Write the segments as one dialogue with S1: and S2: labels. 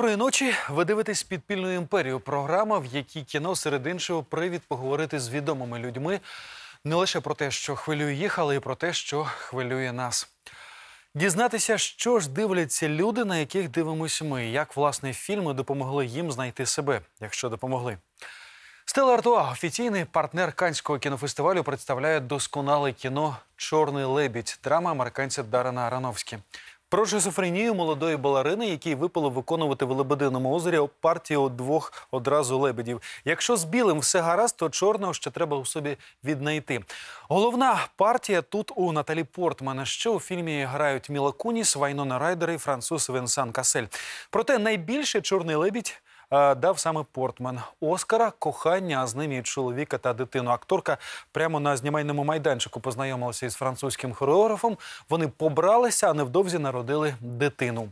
S1: Доброї ночі. Ви дивитесь підпільну імперію. Програма, в якій кіно серед іншого привід поговорити з відомими людьми не лише про те, що хвилює їх, але й про те, що хвилює нас. Дізнатися, що ж дивляться люди, на яких дивимось ми, як власне фільми допомогли їм знайти себе, якщо допомогли. Стела Артуа, офіційний партнер Канського кінофестивалю, представляє досконале кіно Чорний лебідь, драма американця Дарена Аронофські. Про шизофренію молодої балерини, якій випало виконувати в Лебединому озері партію двох одразу лебедів. Якщо з білим все гаразд, то чорного ще треба у собі віднайти. Головна партія тут у Наталі Портмана. Що у фільмі грають Міла Куніс, Вайнона Райдер і француз Венсан Касель. Проте найбільше чорний лебідь дав саме Портман. Оскара, кохання, а з ним і чоловіка та дитину. Акторка прямо на знімальному майданчику познайомилася із французьким хореографом. Вони побралися, а невдовзі народили дитину.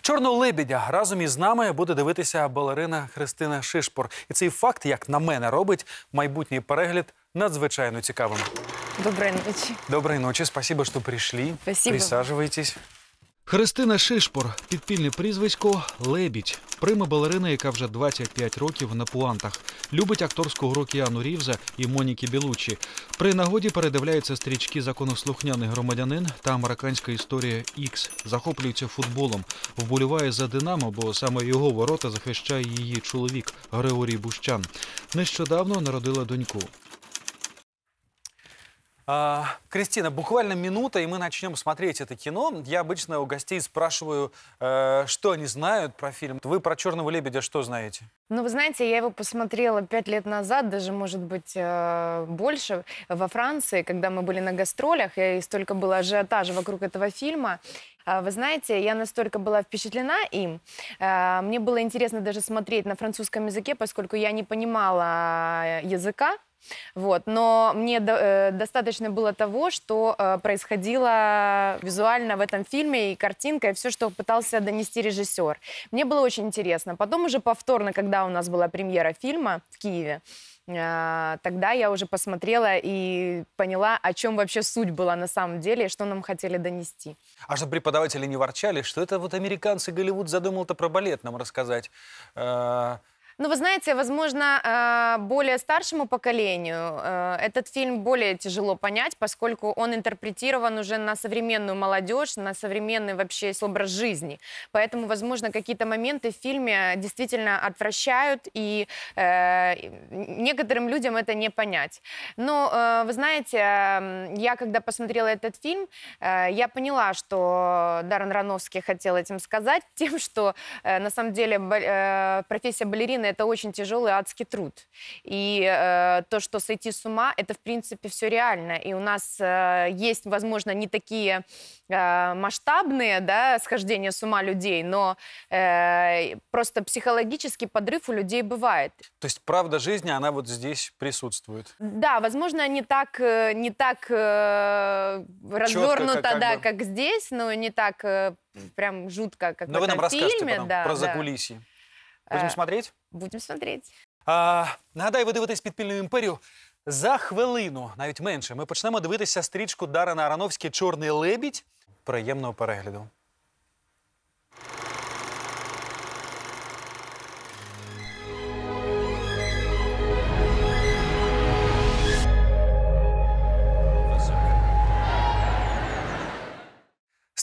S1: Чорного лебідя разом із нами буде дивитися балерина Христина Шишпор. І цей факт, як на мене, робить майбутній перегляд надзвичайно цікавим.
S2: Доброй ночи.
S1: Доброй ночи, спасибо, что пришли.
S2: Спасибо.
S1: Присадживайтесь. Христина Шишпор, підпільне прізвисько Лебідь. Прима балерина, яка вже 25 років на пуантах. Любить акторську гру Кіану Рівза і Моніки Білучі. При нагоді передивляється стрічки законослухняний громадянин та американська історія Ікс. Захоплюється футболом. Вболіває за Динамо, бо саме його ворота захищає її чоловік Григорій Бущан. Нещодавно народила доньку. А, Кристина, буквально минута, и мы начнем смотреть это кино. Я обычно у гостей спрашиваю, э, что они знают про фильм. Вы про «Черного лебедя» что знаете?
S2: Ну, вы знаете, я его посмотрела пять лет назад, даже, может быть, э, больше, во Франции, когда мы были на гастролях, и столько было ажиотажа вокруг этого фильма. А, Вы знаете, я настолько была впечатлена им. э, Мне было интересно даже смотреть на французском языке, поскольку я не понимала языка. Вот. Но мне до- э, достаточно было того, что э, происходило визуально в этом фильме, и картинка, и все, что пытался донести режиссер. Мне было очень интересно. Потом уже повторно, когда у нас была премьера фильма в Киеве, э, тогда я уже посмотрела и поняла, о чем вообще суть была на самом деле, и что нам хотели донести.
S1: А что преподаватели не ворчали, что это вот американцы Голливуд задумал-то про балет нам рассказать? Э,
S2: Ну, вы знаете, возможно, э, более старшему поколению э, этот фильм более тяжело понять, поскольку он интерпретирован уже на современную молодежь, на современный вообще образ жизни. Поэтому, возможно, какие-то моменты в фильме действительно отвращают, и э, некоторым людям это не понять. Но, вы знаете, я когда посмотрела этот фильм, я поняла, что Даррен Рановский хотел этим сказать, тем, что на самом деле профессия балерины это очень тяжелый адский труд. И э, то, что сойти с ума, это в принципе все реально. И у нас э, есть, возможно, не такие э, масштабные да, схождения с ума людей, но э, просто психологический подрыв у людей бывает.
S1: то есть правда жизни, она вот здесь присутствует.
S2: Да, возможно, не так, э, не так э, развернуто,
S1: как
S2: да,
S1: бы.
S2: как здесь, но не так э, прям жутко, как
S1: Но
S2: в
S1: вы
S2: этом
S1: нам расскажете
S2: фильме.
S1: потом
S2: да,
S1: про
S2: да.
S1: закулисье. Будем
S2: Э,
S1: смотреть?
S2: Будем смотреть.
S1: А, нагадаю, ви дивитесь підпільну імперію. За хвилину, навіть менше, ми почнемо дивитися стрічку Дарина Арановський Чорний лебідь. Приємного перегляду.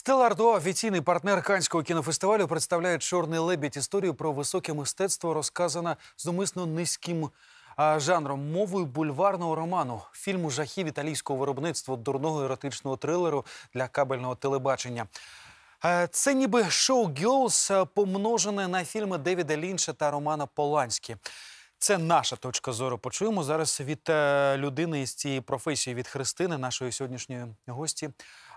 S1: Стелла Ардуа, офіційний партнер Канського кінофестивалю, представляє Чорний лебідь. Історію про високе мистецтво розказана з умисно низьким жанром, мовою бульварного роману, фільму жахів італійського виробництва дурного еротичного трилеру для кабельного телебачення. Це ніби шоу «Гьолс» е, помножене на фільми Девіда Лінча та Романа Поланські. Це наша точка зору. Почуємо зараз від е, людини із цієї професії, від Христини, нашої сьогоднішньої гості,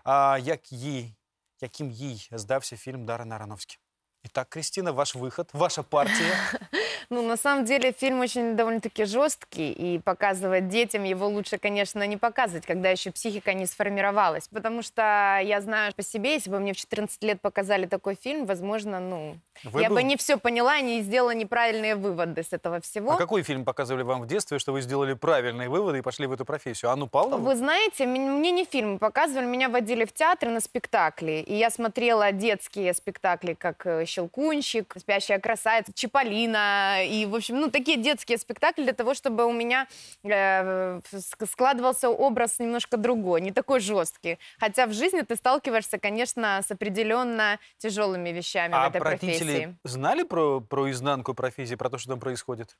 S1: а, як їй, яким їй здався фільм Дарина Ароновський. І так, Крістіна, ваш виход, ваша партія.
S2: Ну, на самом деле, фильм очень довольно-таки жесткий, и показывать детям его лучше, конечно, не показывать, когда еще психика не сформировалась. Потому что я знаю по себе, если бы мне в 14 лет показали такой фильм, возможно, ну,
S1: Вы
S2: я
S1: бы-
S2: бы не все поняла и не сделала неправильные выводы с этого всего.
S1: А какой фильм показывали вам в детстве, что вы сделали правильные выводы и пошли в эту профессию? Анну Павловну?
S2: Вы знаете, м- мне не фильмы показывали, меня водили в театры на спектакли. И я смотрела детские спектакли, как э, Щелкунчик, Спящая красавица, Чиполлино. И, в общем, ну, такие детские спектакли для того, чтобы у меня э, ск- складывался образ немножко другой, не такой жесткий. Хотя в жизни ты сталкиваешься, конечно, с определенно тяжелыми вещами в
S1: А
S2: этой
S1: родители
S2: профессии.
S1: знали про, про изнанку профессии, про то, что там происходит?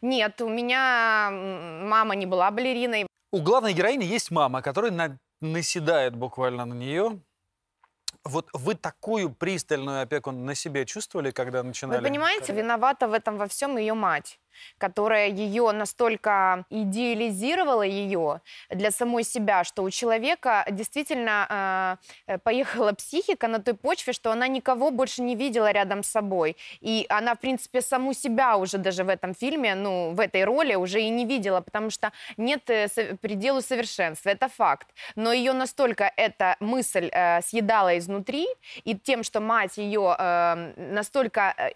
S2: Нет, у меня мама не была балериной.
S1: У главной героини есть мама, которая на- наседает буквально на нее. Вот вы такую пристальную опеку на себе чувствовали, когда начинали?
S2: Вы понимаете, виновата в этом во всем ее мать, которая ее настолько идеализировала ее для самой себя, что у человека действительно э, поехала психика на той почве, что она никого больше не видела рядом с собой. И она, в принципе, саму себя уже даже в этом фильме, ну, в этой роли уже и не видела, потому что нет э, пределу совершенства, это факт. Но ее настолько эта мысль э, съедала изнутри, и тем, что мать ее э, настолько, э,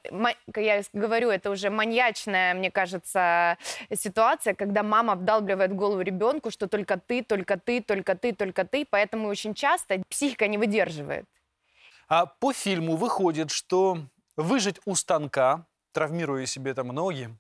S2: я говорю, это уже маньячная, мне кажется, ситуация, когда мама вдалбливает в голову ребенку, что только ты, только ты, только ты, только ты, поэтому очень часто психика не выдерживает.
S1: А по фильму выходит, что выжить у станка, травмируя себе там ноги,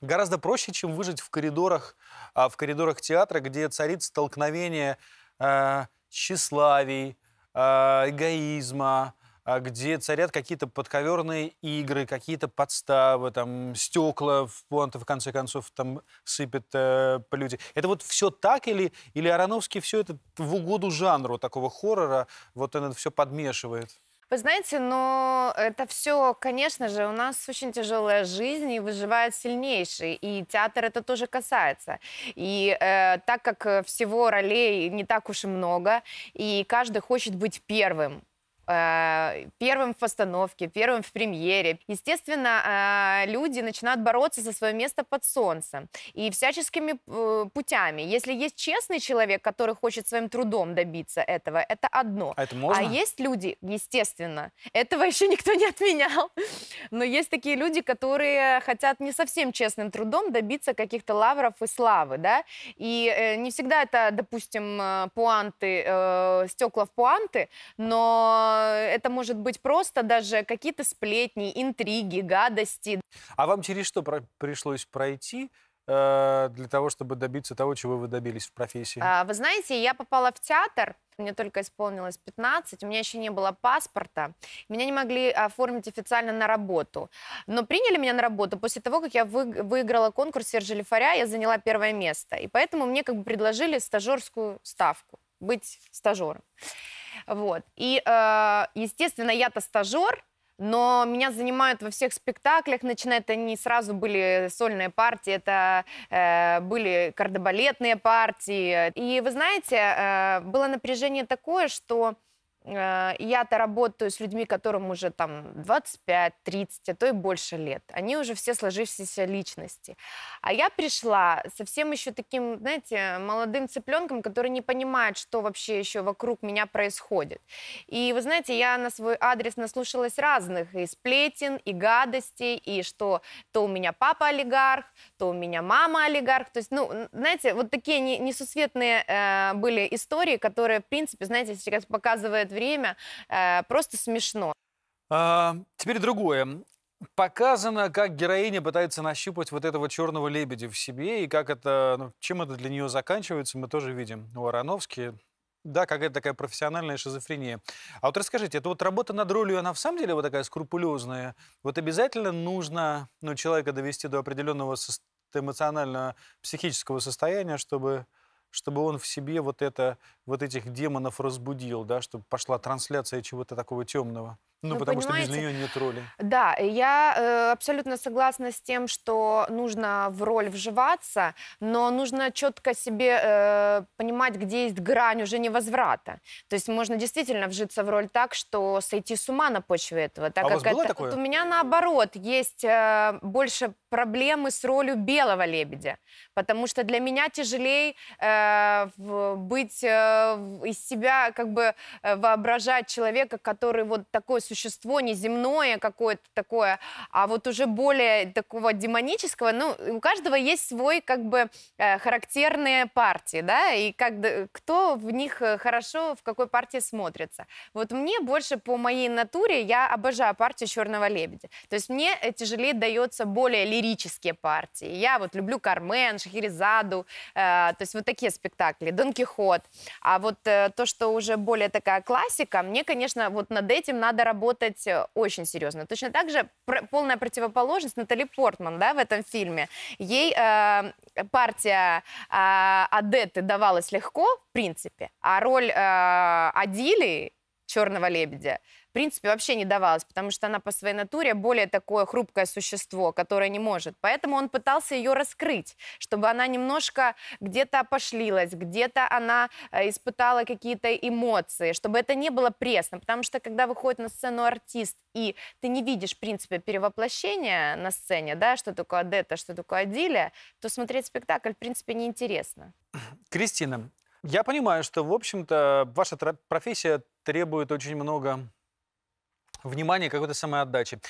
S1: гораздо проще, чем выжить в коридорах, а, в коридорах театра, где царит столкновение а, тщеславий, а, эгоизма, где царят какие-то подковерные игры, какие-то подставы, там стекла в понты, в конце концов, там сыпят э, по люди. Это вот все так или, или Ароновский все это в угоду жанру такого хоррора, вот он это все подмешивает?
S2: Вы знаете, но это все, конечно же, у нас очень тяжелая жизнь, и выживает сильнейший. И театр это тоже касается. И э, так как э, всего ролей не так уж и много, и каждый хочет быть первым, первым в постановке, первым в премьере. Естественно, э, люди начинают бороться за свое место под солнцем. И всяческими э, путями. Если есть честный человек, который хочет своим трудом добиться этого, это одно.
S1: А это можно?
S2: А есть люди, естественно, этого еще никто не отменял, но есть такие люди, которые хотят не совсем честным трудом добиться каких-то лавров и славы, да, и э, не всегда это, допустим, э, пуанты, э, стекла в пуанты, но это может быть просто даже какие-то сплетни, интриги, гадости,
S1: А вам через что про- пришлось пройти э, для того, чтобы добиться того, чего вы добились в профессии?
S2: А, Вы знаете, я попала в театр, мне только исполнилось 15, у меня еще не было паспорта, меня не могли оформить официально на работу. Но приняли меня на работу после того, как я вы- выиграла конкурс Сержа Лифаря, я заняла первое место. И поэтому мне как бы предложили стажерскую ставку, быть стажером. Вот. И, э, естественно, я-то стажер, но меня занимают во всех спектаклях, начиная, это не сразу были сольные партии, это э, были кардебалетные партии. И вы знаете, э, было напряжение такое, что я-то работаю с людьми, которым уже там 25, 30, а то и больше лет. Они уже все сложившиеся личности. А я пришла совсем еще таким, знаете, молодым цыпленком, который не понимает, что вообще еще вокруг меня происходит. И вы знаете, я на свой адрес наслушалась разных и сплетен, и гадостей, и что то у меня папа олигарх, то у меня мама олигарх. То есть, ну, знаете, вот такие не- несусветные э, были истории, которые, в принципе, знаете, сейчас показывает время, э, просто смешно.
S1: А, теперь другое. Показано, как героиня пытается нащупать вот этого черного лебедя в себе, и как это, ну, чем это для нее заканчивается, мы тоже видим у Ароновски. Да, какая-то такая профессиональная шизофрения. А вот расскажите, это вот работа над ролью, она в самом деле вот такая скрупулезная? Вот обязательно нужно ну, человека довести до определенного сос- эмоционального, психического состояния, чтобы, чтобы он в себе вот, это, вот этих демонов разбудил, да, чтобы пошла трансляция чего-то такого темного. Ну,
S2: Вы
S1: потому что без
S2: понимаете,
S1: нее нет роли.
S2: Да, я э, абсолютно согласна с тем, что нужно в роль вживаться, но нужно четко себе э, понимать, где есть грань уже невозврата. То есть можно действительно вжиться в роль так, что сойти с ума на почве этого. Так
S1: А у
S2: как
S1: вас было
S2: это,
S1: такое?
S2: Вот у меня наоборот есть э, больше проблемы с ролью белого лебедя, потому что для меня тяжелее э, быть э, из себя, как бы э, воображать человека, который вот такое существо неземное какое-то такое, а вот уже более такого демонического. Ну, у каждого есть свой как бы э, характерные партии, да, и как, кто в них э, хорошо, в какой партии смотрится. Вот мне больше по моей натуре, я обожаю партию «Черного лебедя». То есть мне э, тяжелее дается более лирические партии. Я вот люблю Кармен, Шахерезаду, э, то есть вот такие спектакли, Дон Кихот. А вот э, то, что уже более такая классика, мне, конечно, вот над этим надо работать э, очень серьезно. Точно так же полная противоположность Натали Портман, да, в этом фильме. Ей э, партия э, Адетты давалась легко, в принципе, а роль э, Адили, черного лебедя, в принципе, вообще не давалась, потому что она по своей натуре более такое хрупкое существо, которое не может. Поэтому он пытался ее раскрыть, чтобы она немножко где-то опошлилась, где-то она э, испытала какие-то эмоции, чтобы это не было пресно. Потому что когда выходит на сцену артист, и ты не видишь, в принципе, перевоплощения на сцене, да, что такое Адетта, что такое Адиля, то смотреть спектакль, в принципе, неинтересно.
S1: Кристина, я понимаю, что, в общем-то, ваша профессия требует очень много внимания, какой-то самоотдачи.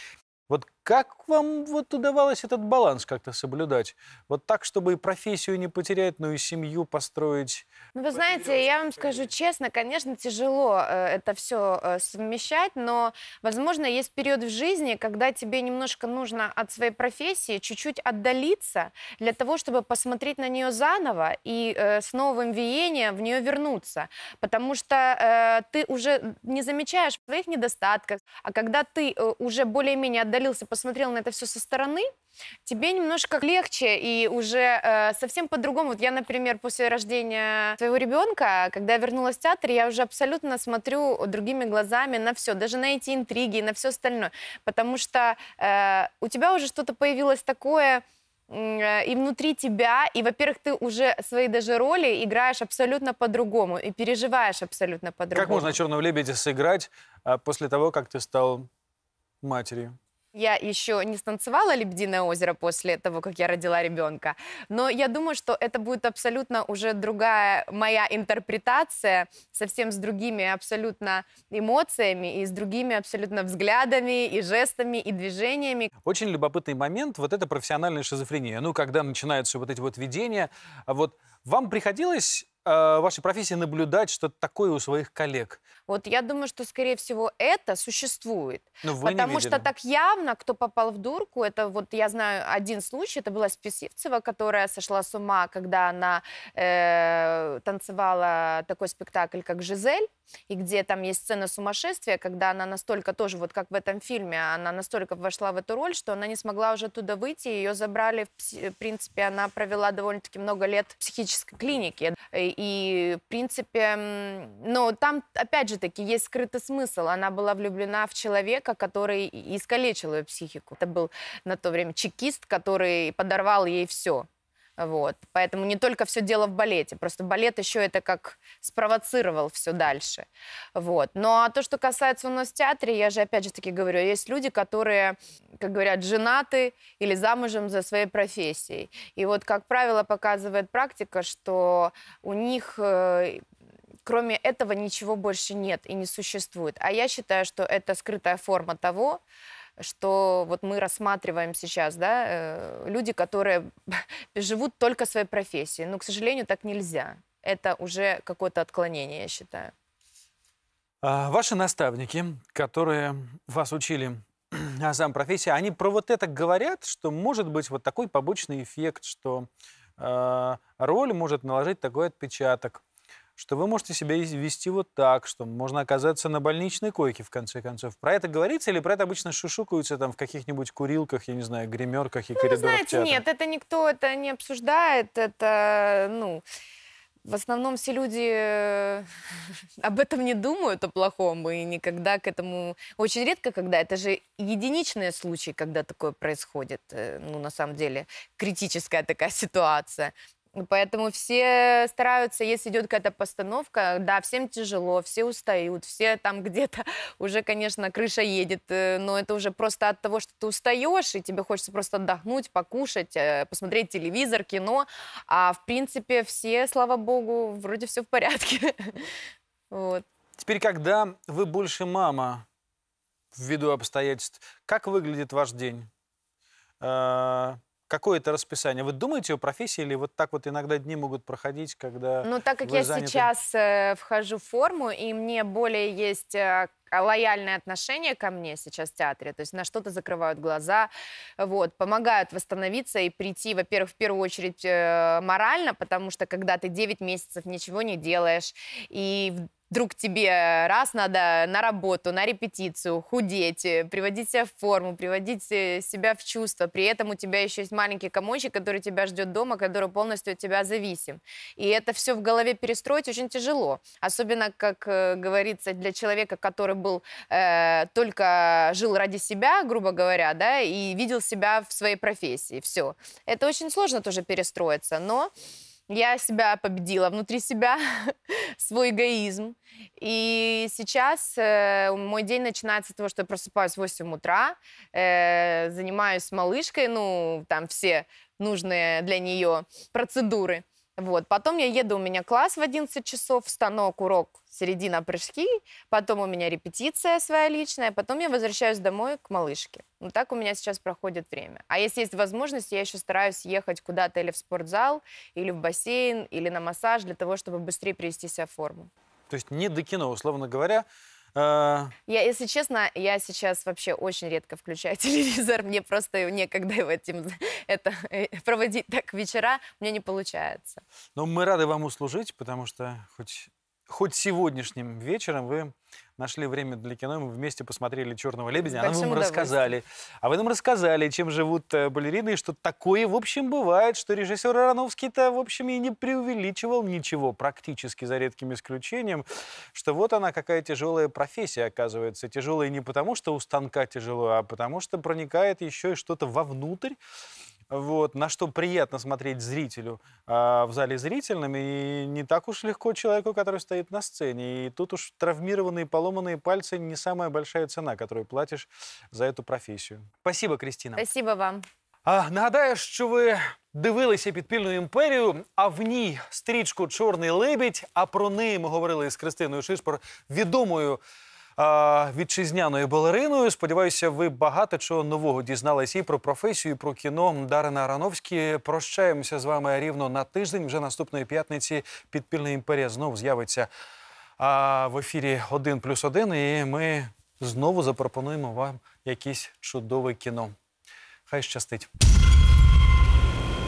S1: Вот как вам вот удавалось этот баланс как-то соблюдать? Вот так, чтобы и профессию не потерять, но и семью построить.
S2: Ну, вы знаете, я вам скажу честно, конечно, тяжело э, это все совмещать, но, возможно, есть период в жизни, когда тебе немножко нужно от своей профессии чуть-чуть отдалиться для того, чтобы посмотреть на нее заново и э, с новым веянием в нее вернуться. Потому что э, ты уже не замечаешь своих недостатков, а когда ты э, уже более-менее отдалился, посмотрел на это все со стороны, тебе немножко легче и уже э, совсем по-другому. Вот я, например, после рождения своего ребенка, когда я вернулась в театр, я уже абсолютно смотрю другими глазами на все, даже на эти интриги, на все остальное, потому что э, у тебя уже что-то появилось такое э, и внутри тебя, и, во-первых, ты уже свои даже роли играешь абсолютно по-другому и переживаешь абсолютно по-другому.
S1: Как можно черного лебедя сыграть а, после того, как ты стал матерью?
S2: Я еще не станцевала «Лебединое озеро» после того, как я родила ребенка, но я думаю, что это будет абсолютно уже другая моя интерпретация, совсем с другими абсолютно эмоциями и с другими абсолютно взглядами и жестами и движениями.
S1: Очень любопытный момент, вот это профессиональная шизофрения. Ну, когда начинаются вот эти вот видения, а вот вам приходилось э, вашей профессии наблюдать что-то такое у своих коллег?
S2: Вот я думаю, что, скорее всего, это существует.
S1: Ну, вы
S2: Потому что так явно, кто попал в дурку, это вот я знаю один случай, это была Списивцева, которая сошла с ума, когда она э, танцевала такой спектакль, как «Жизель», и где там есть сцена сумасшествия, когда она настолько тоже, вот как в этом фильме, она настолько вошла в эту роль, что она не смогла уже оттуда выйти, ее забрали, в, принципе, она провела довольно-таки много лет в психической клинике, и, и, в принципе, но там, опять же таки, есть скрытый смысл, она была влюблена в человека, который искалечил ее психику, это был на то время чекист, который подорвал ей все. Вот. Поэтому не только все дело в балете, просто балет еще это как спровоцировал все дальше. Вот. Ну а то, что касается у нас в театре, я же опять же таки говорю, есть люди, которые, как говорят, женаты или замужем за своей профессией. И вот, как правило, показывает практика, что у них э, кроме этого ничего больше нет и не существует. А я считаю, что это скрытая форма того, что вот мы рассматриваем сейчас, да, э, люди, которые живут только своей профессией. Но, к сожалению, так нельзя. Это уже какое-то отклонение, я считаю.
S1: А, Ваши наставники, которые вас учили азам профессии, они про вот это говорят, что может быть вот такой побочный эффект, что э, роль может наложить такой отпечаток, что вы можете себя вести вот так, что можно оказаться на больничной койке, в конце концов. Про это говорится или про это обычно шушукаются там в каких-нибудь курилках, я не знаю, гримерках и
S2: Ну,
S1: коридорах
S2: знаете,
S1: театра?
S2: нет, это никто это не обсуждает. Это, ну, в основном все люди э, об этом не думают, о плохом, и никогда к этому... Очень редко, когда... Это же единичные случаи, когда такое происходит. э, Ну, на самом деле, критическая такая ситуация. Поэтому все стараются, если идет какая-то постановка, да, всем тяжело, все устают, все там где-то уже, конечно, крыша едет, э, но это уже просто от того, что ты устаешь, и тебе хочется просто отдохнуть, покушать, э, посмотреть телевизор, кино, а в принципе все, слава богу, вроде все в порядке. Вот.
S1: Теперь, когда вы больше мама, ввиду обстоятельств. Как выглядит ваш день? Какое это расписание? Вы думаете о профессии или вот так вот иногда дни могут проходить, когда
S2: Ну, так как я
S1: заняты?
S2: сейчас э, вхожу в форму, и мне более есть э, лояльное отношение ко мне сейчас в театре, то есть на что-то закрывают глаза, вот, помогают восстановиться и прийти, во-первых, в первую очередь э, морально, потому что когда ты 9 месяцев ничего не делаешь, и вдруг тебе раз надо на работу, на репетицию, худеть, э, приводить себя в форму, приводить э, себя в чувство. При этом у тебя еще есть маленький комочек, который тебя ждет дома, который полностью от тебя зависим. И это все в голове перестроить очень тяжело. Особенно, как э, говорится, для человека, который был э, только жил ради себя, грубо говоря, да, и видел себя в своей профессии. Все. Это очень сложно тоже перестроиться, но я себя победила внутри себя, свой эгоизм. И сейчас э, мой день начинается с того, что я просыпаюсь в 8 утра, э, занимаюсь малышкой, ну, там все нужные для нее процедуры. Вот. Потом я еду, у меня класс в 11 часов, станок, урок, середина прыжки, потом у меня репетиция своя личная, потом я возвращаюсь домой к малышке. Ну, так у меня сейчас проходит время. А если есть возможность, я еще стараюсь ехать куда-то или в спортзал, или в бассейн, или на массаж, для того, чтобы быстрее привести себя в форму.
S1: То есть не до кино, условно говоря. Э,
S2: Я, если честно, я сейчас вообще очень редко включаю телевизор. Мне просто некогда этим это э, проводить так вечера. Мне не получается.
S1: Но мы рады вам услужить, потому что хоть, хоть сегодняшним вечером вы нашли время для кино, и мы вместе посмотрели «Черного лебедя», а нам
S2: большим
S1: вам рассказали. А вы нам рассказали, чем живут э, балерины, и что такое, в общем, бывает, что режиссер Ароновский-то, в общем, и не преувеличивал ничего, практически за редким исключением, что вот она какая тяжелая профессия, оказывается. Тяжелая не потому, что у станка тяжело, а потому что проникает еще и что-то вовнутрь, вот, на что приятно смотреть зрителю а, в зале зрительном, и не так уж легко человеку, который стоит на сцене. И тут уж травмированные, поломанные пальцы не самая большая цена, которую платишь за эту профессію. Спасибо, Кристина.
S2: Спасибо вам.
S1: А, нагадаю, що ви дивилися підпільну імперію, а в ній стрічку Чорний лебідь. А про неї ми говорили з Кристиною Шишпор, відомою а, Вітчизняною балериною. Сподіваюся, ви багато чого нового дізналися і про професію, і про кіно. Дарина Арановські. Прощаємося з вами рівно на тиждень. Вже наступної п'ятниці підпільна імперія знову з'явиться в ефірі «1 плюс 1», і ми знову запропонуємо вам якесь чудове кіно. Хай щастить.